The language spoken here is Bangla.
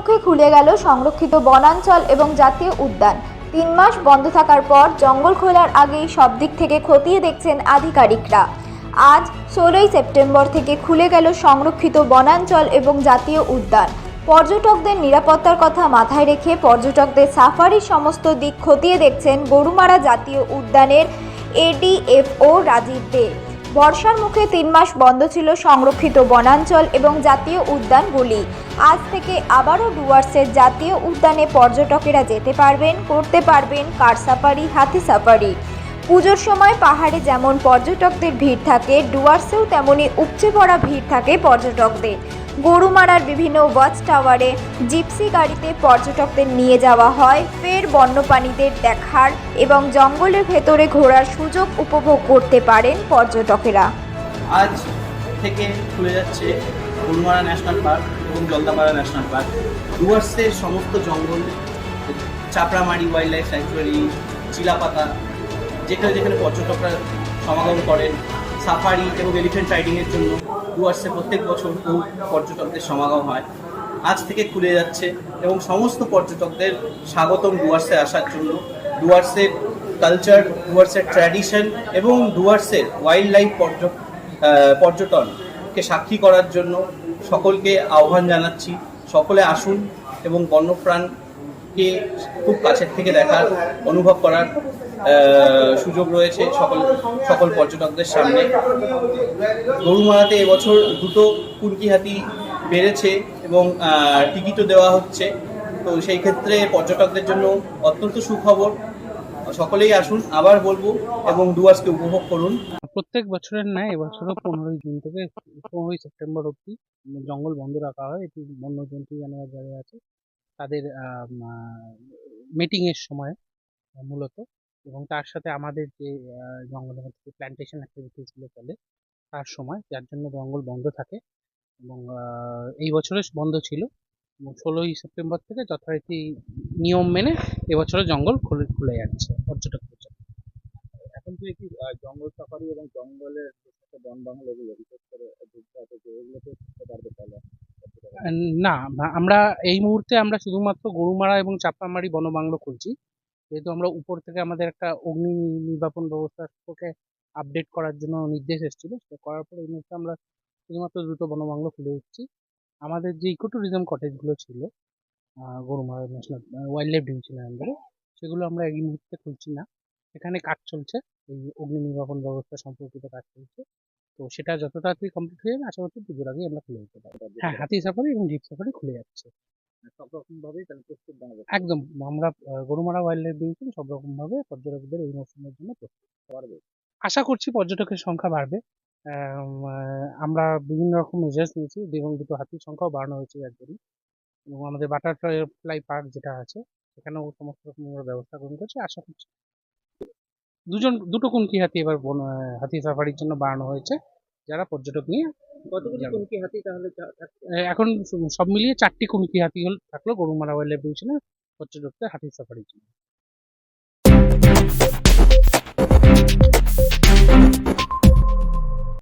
মুখে খুলে গেল সংরক্ষিত বনাঞ্চল এবং জাতীয় উদ্যান। তিন মাস বন্ধ থাকার পর জঙ্গল খোলার আগেই সব দিক থেকে খতিয়ে দেখছেন আধিকারিকরা। আজ ষোলোই সেপ্টেম্বর থেকে খুলে গেল সংরক্ষিত বনাঞ্চল এবং জাতীয় উদ্যান। পর্যটকদের নিরাপত্তার কথা মাথায় রেখে পর্যটকদের সাফারির সমস্ত দিক খতিয়ে দেখছেন গরুমারা জাতীয় উদ্যানের এডিএফও রাজীব দে। বর্ষার মুখে তিন মাস বন্ধ ছিল সংরক্ষিত বনাঞ্চল এবং জাতীয় উদ্যানগুলি। আজ থেকে আবারও ডুয়ার্সের জাতীয় উদ্যানে পর্যটকেরা যেতে পারবেন, করতে পারবেন কার সাফারি, হাতি সাফারি। পুজোর সময় পাহাড়ে যেমন পর্যটকদের ভিড় থাকে, ডুয়ার্সেও তেমনই উপচে পড়া ভিড় থাকে পর্যটকদের। গরুমারার বিভিন্ন ওয়াচ টাওয়ারে জিপসি গাড়িতে পর্যটকদের নিয়ে যাওয়া হয়। ফের বন্যপ্রাণীদের দেখার এবং জঙ্গলের ভেতরে ঘোরার সুযোগ উপভোগ করতে পারেন পর্যটকেরা। আজ থেকে খুলে যাচ্ছে ফুলমারা ন্যাশনাল পার্ক এবং জলদাপাড়া ন্যাশনাল পার্ক। ডুয়ার্সের সমস্ত জঙ্গল, Chapramari wild life sanctuary Chilapata, যেখানে যেখানে পর্যটকরা সমাগম করেন সাফারি এবং এলিফেন্ট রাইডিংয়ের জন্য ডুয়ার্সে প্রত্যেক বছর বহু পর্যটকদের সমাগম হয়। আজ থেকে খুলে যাচ্ছে এবং সমস্ত পর্যটকদের স্বাগতম ডুয়ার্সে আসার জন্য। ডুয়ার্সের কালচার ডুয়ার্সের ট্র্যাডিশন এবং ডুয়ার্সের ওয়াইল্ড লাইফ পর্যটনকে সাক্ষী করার জন্য সকলকে আহ্বান জানাচ্ছি। সকলে আসুন এবং বন্যপ্রাণকে খুব কাছের থেকে দেখার, অনুভব করার সুযোগ রয়েছে সকল সকল পর্যটকদের সামনে। গরুমারাতে এবছর দুটো কুনকি হাতি বেড়েছে এবং টিকিটও দেওয়া হচ্ছে। তো সেই ক্ষেত্রে পর্যটকদের জন্য অত্যন্ত সুখবর। সকলেই আসুন, আবার বলব এবং ডুয়ার্সকে উপভোগ করুন। প্রত্যেক বছরের ন্যায় এবছরও পনেরোই জুন থেকে পনেরোই সেপ্টেম্বর অবধি জঙ্গল বন্ধ রাখা হয়। এটি বন্যজন্তু জানোয়ার যারা আছে, তাদের মিটিংয়ের সময় মূলত। এবং তার সাথে আমাদের যে জঙ্গলের মধ্যে প্ল্যান্টেশন অ্যাক্টিভিটিসগুলো চলে তার সময় যার জন্য জঙ্গল বন্ধ থাকে এবং এই বছরে বন্ধ ছিল। এবং ষোলোই সেপ্টেম্বর থেকে যথারীতি নিয়ম মেনে এবছরে জঙ্গল খুলে খুলে যাচ্ছে পর্যটকদের জন্য এখন থেকে কি জঙ্গল সাফারি এবং জঙ্গলের বন বাংলো এগুলো বিশেষ করে এগুলোতে পারবে তাহলে? না আমরা এই মুহূর্তে আমরা শুধুমাত্র গরুমারা এবং চাপামারি বনবাংলো খুলছি। যেহেতু আমরা উপর থেকে আমাদের একটা অগ্নি নির্বাপন ব্যবস্থা সম্পর্কে আপডেট করার জন্য নির্দেশ এসেছিল সেটা করার পর এই মুহূর্তে আমরা শুধুমাত্র দুটো বনবাংলো খুলে দিচ্ছি আমাদের যে ইকো ট্যুরিজম কটেজগুলো ছিল গরুমারা ন্যাশনাল ওয়াইল্ড লাইফ ডিভিশনের আন্ডারে সেগুলো আমরা এই মুহূর্তে খুলছি না। এখানে কাজ চলছে এই অগ্নি নির্বাপন ব্যবস্থা সম্পর্কিত কাজ চলছে। তো সেটা যত তাড়াতাড়ি কমপ্লিট হয়ে যাবে আশা করছি পুজোর আগেই আমরা খুলে দিতে পারব। হ্যাঁ হাতি সাফারি এবং জিপ সাফারি খুলে যাচ্ছে। সব রকম ভাবেই তাহলে প্রস্তুত একদম আমরা গরুমারা ওয়াইল্ড লাইফ ডিভিশন সব রকম ভাবে পর্যটকদের এই মৌসুমের জন্য প্রস্তুত। পারবে। আশা করছি পর্যটকের সংখ্যা বাড়বে। আমরা বিভিন্ন রকম মেজার্স নিয়েছি। এবং দুটো হাতির সংখ্যাও বাড়ানো হয়েছে এর জন্য এবং আমাদের বাটারফ্লাই পার্ক যেটা আছে সেখানেও সমস্ত রকম আমরা ব্যবস্থা গ্রহণ করছি। আশা করছি দুজন দুটো কুনকি হাতি এবার হাতি সাফারির জন্য বাড়ানো হয়েছে। যারা পর্যটক নিয়ে এখন সব মিলিয়ে চারটি কুমকি হাতি হল থাকল গরুমারা ওয়াইল্ড লাইফ ডিভিশনে পর্যটকদের হাতি সাফারির জন্য।